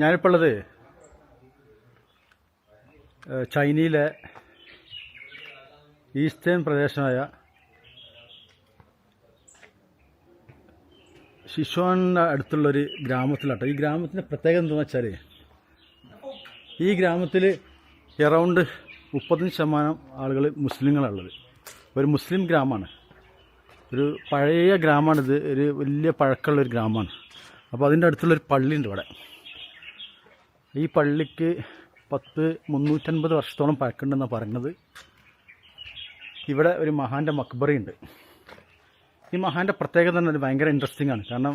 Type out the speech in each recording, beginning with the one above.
ഞാനിപ്പോൾ ഉള്ളത് ചൈനയിലെ ഈസ്റ്റേൺ പ്രദേശമായ ശിശുവാനിന്റെ അടുത്തുള്ളൊരു ഗ്രാമത്തിലാട്ടോ. ഈ ഗ്രാമത്തിന്റെ പ്രത്യേകത എന്താണെന്ന് വെച്ചാൽ ഈ ഗ്രാമത്തിൽ എറൗണ്ട് മുപ്പത്തഞ്ച് ശതമാനം ആളുകൾ മുസ്ലിങ്ങളാണുള്ളത്. ഒരു മുസ്ലിം ഗ്രാമമാണ് ഒരു പഴയ ഗ്രാമമാണിത് ഒരു വലിയ പഴക്കമുള്ളൊരു ഗ്രാമമാണ് അപ്പോൾ അതിന്റെ അടുത്തുള്ളൊരു പള്ളിയുണ്ട് ഇവിടെ. ഈ പള്ളിക്ക് പത്ത് മുന്നൂറ്റൻപത് വർഷത്തോളം പഴക്കുണ്ടെന്നാണ് പറയുന്നത്. ഇവിടെ ഒരു മഹാന്റെ മക്ബറയുണ്ട്. ഈ മഹാന്റെ പ്രത്യേകത തന്നെ ഭയങ്കര ഇൻട്രസ്റ്റിംഗ് ആണ്. കാരണം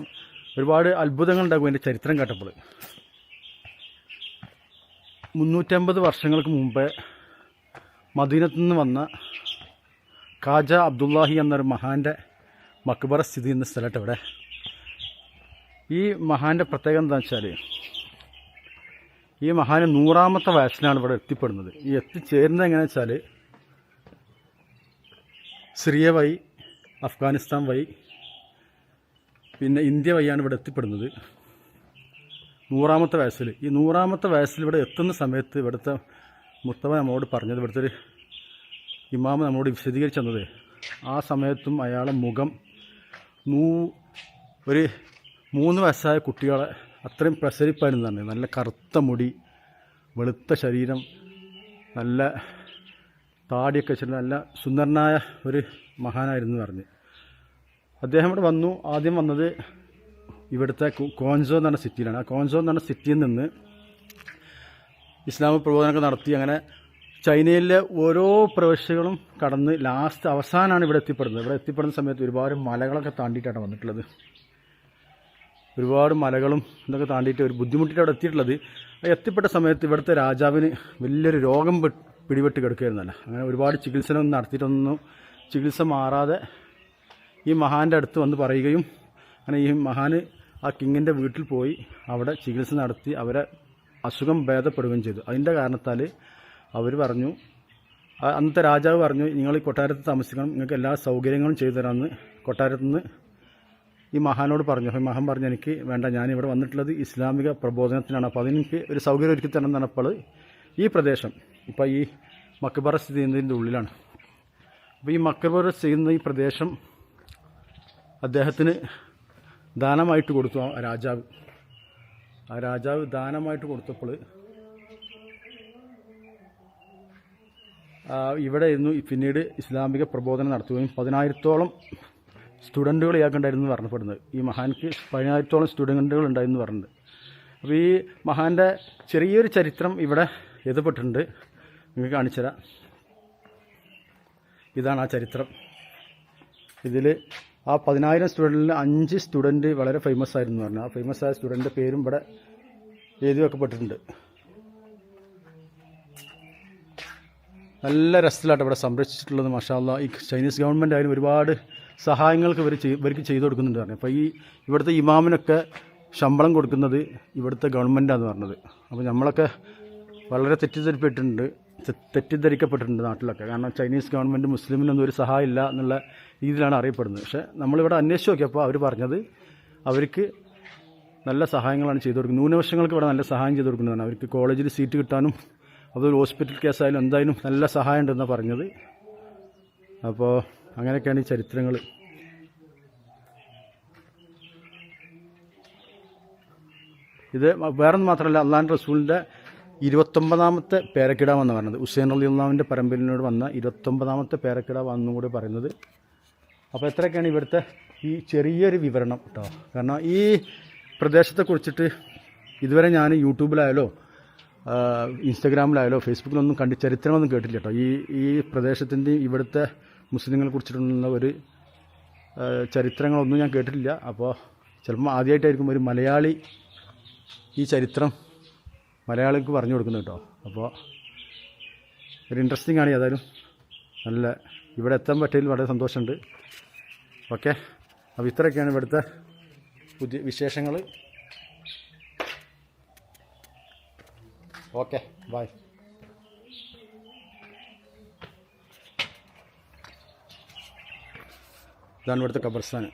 ഒരുപാട് അത്ഭുതങ്ങൾ ഉണ്ടാകും അതിന്റെ ചരിത്രം കേട്ടപ്പോൾ. മുന്നൂറ്റമ്പത് വർഷങ്ങൾക്ക് മുമ്പേ മദീനത്തു നിന്ന് വന്ന ഖാജ അബ്ദുല്ലാഹി എന്നൊരു മഹാന്റെ മക്ബറ സ്ഥിതി ചെയ്യുന്ന സ്ഥലത്ത് ഇവിടെ. ഈ മഹാന്റെ പ്രത്യേകത എന്താ വെച്ചാൽ ഈ മഹാന് നൂറാമത്തെ വയസ്സിലാണ് ഇവിടെ എത്തിപ്പെടുന്നത്. ഈ എത്തിച്ചേരുന്നത് എങ്ങനെ വെച്ചാൽ സിറിയ വഴി അഫ്ഗാനിസ്ഥാൻ വഴി പിന്നെ ഇന്ത്യ വഴിയാണ് ഇവിടെ എത്തിപ്പെടുന്നത്. നൂറാമത്തെ വയസ്സിൽ ഈ നൂറാമത്തെ വയസ്സിൽ ഇവിടെ എത്തുന്ന സമയത്ത് ഇവിടുത്തെ മുത്തവ നമ്മളോട് പറഞ്ഞത് ഇവിടുത്തെ ഒരു ഇമാമ നമ്മളോട് വിശദീകരിച്ചു തന്നത് ആ സമയത്തും അയാളെ മുഖം നൂ ഒരു മൂന്ന് വയസ്സായ കുട്ടികളെ അത്രയും തന്നെ നല്ല കറുത്ത മുടി വെളുത്ത ശരീരം നല്ല താടിയൊക്കെ വെച്ചിട്ട് നല്ല സുന്ദരനായ ഒരു മഹാനായിരുന്നു പറഞ്ഞ്. അദ്ദേഹം ഇവിടെ വന്നു. ആദ്യം വന്നത് ഇവിടുത്തെ കോൻസോ എന്ന് പറഞ്ഞ സിറ്റിയിലാണ്. ആ കോൻസോ എന്ന് പറഞ്ഞ സിറ്റിയിൽ നിന്ന് ഇസ്ലാമിക് പ്രബോധനമൊക്കെ നടത്തി. അങ്ങനെ ചൈനയിലെ ഓരോ പ്രവിശ്യകളും കടന്ന് ലാസ്റ്റ് അവസാനമാണ് ഇവിടെ എത്തിപ്പെടുന്നത്. ഇവിടെ എത്തിപ്പെടുന്ന സമയത്ത് ഒരുപാട് മലകളൊക്കെ താണ്ടിയിട്ടാണ് വന്നിട്ടുള്ളത്. ഒരുപാട് മലകളും ഇതൊക്കെ താണ്ടിയിട്ട് ഒരു ബുദ്ധിമുട്ടിട്ട് അവിടെ എത്തിയിട്ടുള്ളത്. എത്തിപ്പെട്ട സമയത്ത് ഇവിടുത്തെ രാജാവിന് വലിയൊരു രോഗം പിടിപെട്ട് കിടക്കുകയായിരുന്നല്ല. അങ്ങനെ ഒരുപാട് ചികിത്സനൊന്നും നടത്തിയിട്ടൊന്നും ചികിത്സ മാറാതെ ഈ മഹാന്റെ അടുത്ത് വന്ന് പറയുകയും അങ്ങനെ ഈ മഹാന് ആ കിങ്ങിന്റെ വീട്ടിൽ പോയി അവിടെ ചികിത്സ നടത്തി അവരെ അസുഖം ഭേദപ്പെടുകയും ചെയ്തു. അതിന്റെ കാരണത്താൽ അവർ പറഞ്ഞു അന്നത്തെ രാജാവ് പറഞ്ഞു നിങ്ങൾ ഈ കൊട്ടാരത്ത് താമസിക്കണം. നിങ്ങൾക്ക് എല്ലാ സൗകര്യങ്ങളും ചെയ്തു തരാമെന്ന് കൊട്ടാരത്തു നിന്ന് ഈ മഹാനോട് പറഞ്ഞു അപ്പോൾ ഈ മഹാൻ പറഞ്ഞു എനിക്ക് വേണ്ട ഞാൻ ഇവിടെ വന്നിട്ടുള്ളത് ഇസ്ലാമിക പ്രബോധനത്തിനാണ്. അപ്പോൾ അതിനെനിക്ക് ഒരു സൗകര്യം ഒരുക്കി തരണം പറഞ്ഞപ്പോൾ ഈ പ്രദേശം. ഇപ്പോൾ ഈ മക്കബറ സ്ഥിതി ചെയ്യുന്നതിന്റെ ഉള്ളിലാണ്. അപ്പോൾ ഈ മക്കബറ ചെയ്യുന്ന ഈ പ്രദേശം അദ്ദേഹത്തിന് ദാനമായിട്ട് കൊടുത്തു ആ രാജാവ്. ആ രാജാവ് ദാനമായിട്ട് കൊടുത്തപ്പോൾ ഇവിടെ ഇരുന്നു പിന്നീട് ഇസ്ലാമിക പ്രബോധനം നടത്തുകയും പതിനായിരത്തോളം സ്റ്റുഡന്റുകൾ ഇയാൾക്കുണ്ടായിരുന്നു പറഞ്ഞപ്പെടുന്നത്. ഈ മഹാൻക്ക് പതിനായിരത്തോളം സ്റ്റുഡന്റുകൾ ഉണ്ടായിരുന്നു പറഞ്ഞത്. അപ്പോൾ ഈ മഹാന്റെ ചെറിയൊരു ചരിത്രം ഇവിടെ എഴുതപ്പെട്ടിട്ടുണ്ട്. നിങ്ങൾക്ക് കാണിച്ചുതരാം. ഇതാണ് ആ ചരിത്രം. ഇതിൽ ആ പതിനായിരം സ്റ്റുഡന്റിൽ അഞ്ച് സ്റ്റുഡന്റ് വളരെ ഫേമസ് ആയിരുന്നു പറഞ്ഞു ആ ഫേമസ് ആയ സ്റ്റുഡന്റിന്റെ പേരും ഇവിടെ എഴുതി വെക്കപ്പെട്ടിട്ടുണ്ട്. നല്ല രസത്തിലാട്ടോ ഇവിടെ സംരക്ഷിച്ചിട്ടുള്ളത് മഷാല്ല ഈ ചൈനീസ് ഗവൺമെന്റ് ആയാലും ഒരുപാട് സഹായങ്ങൾക്ക് ഇവർ ഇവർക്ക് ചെയ്തു കൊടുക്കുന്നുണ്ട് പറഞ്ഞു. അപ്പോൾ ഈ ഇവിടുത്തെ ഇമാമിനൊക്കെ ശമ്പളം കൊടുക്കുന്നത് ഇവിടുത്തെ ഗവൺമെന്റാന്ന് പറഞ്ഞത്. അപ്പോൾ നമ്മളൊക്കെ വളരെ തെറ്റിദ്ധരിപ്പെട്ടിട്ടുണ്ട് തെറ്റിദ്ധരിക്കപ്പെട്ടിട്ടുണ്ട് നാട്ടിലൊക്കെ. കാരണം ചൈനീസ് ഗവൺമെന്റ് മുസ്ലിമിനൊന്നും ഒരു സഹായമില്ല എന്നുള്ള രീതിയിലാണ് അറിയപ്പെടുന്നത്. പക്ഷേ നമ്മളിവിടെ അന്വേഷിച്ച് നോക്കിയപ്പോൾ അവർ പറഞ്ഞത് അവർക്ക് നല്ല സഹായങ്ങളാണ് ചെയ്തു കൊടുക്കുന്നത്. ന്യൂനപക്ഷങ്ങൾക്ക് ഇവിടെ നല്ല സഹായം ചെയ്തു കൊടുക്കുന്നതാണ് അവർക്ക് കോളേജിൽ സീറ്റ് കിട്ടാനും അതൊരു ഹോസ്പിറ്റൽ കേസായാലും എന്തായാലും നല്ല സഹായം ഉണ്ടെന്നാണ് പറഞ്ഞത്. അപ്പോൾ അങ്ങനെയൊക്കെയാണ് ഈ ചരിത്രങ്ങൾ ഇത് വേറൊന്നും മാത്രമല്ല അള്ളാൻ റസൂലിന്റെ ഇരുപത്തൊമ്പതാമത്തെ പേരക്കിടാവെന്ന് പറഞ്ഞത് ഹുസൈൻ അലി അള്ളാവിന്റെ പരമ്പരയിനോട് വന്ന ഇരുപത്തൊമ്പതാമത്തെ പേരക്കിടാവെന്നും കൂടി പറയുന്നത്. അപ്പോൾ എത്രയൊക്കെയാണ് ഇവിടുത്തെ ഈ ചെറിയൊരു വിവരണം കേട്ടോ. കാരണം ഈ പ്രദേശത്തെ കുറിച്ചിട്ട് ഇതുവരെ ഞാൻ യൂട്യൂബിലായാലോ ഇൻസ്റ്റഗ്രാമിലായാലോ ഫേസ്ബുക്കിലൊന്നും കണ്ട് ചരിത്രമൊന്നും കേട്ടില്ല കേട്ടോ. ഈ ഈ പ്രദേശത്തിന്റെയും ഇവിടുത്തെ മുസ്ലിങ്ങളെ കുറിച്ചിട്ടുള്ള ഒരു ചരിത്രങ്ങളൊന്നും ഞാൻ കേട്ടിട്ടില്ല. അപ്പോൾ ചിലപ്പോൾ ആദ്യമായിട്ടായിരിക്കും ഒരു മലയാളി ഈ ചരിത്രം മലയാളിക്ക് പറഞ്ഞു കൊടുക്കുന്നത് കേട്ടോ. അപ്പോൾ ഒരു ഇൻട്രസ്റ്റിംഗ് ആണ് ഏതായാലും. നല്ല ഇവിടെ എത്താൻ പറ്റിയതിൽ വളരെ സന്തോഷമുണ്ട്. ഓക്കെ. അപ്പോൾ ഇത്രയൊക്കെയാണ് ഇവിടുത്തെ പുതിയ വിശേഷങ്ങൾ. ഓക്കെ. ബായ് ഇതാണ് ഇവിടുത്തെ ഖബർസ്ഥാൻ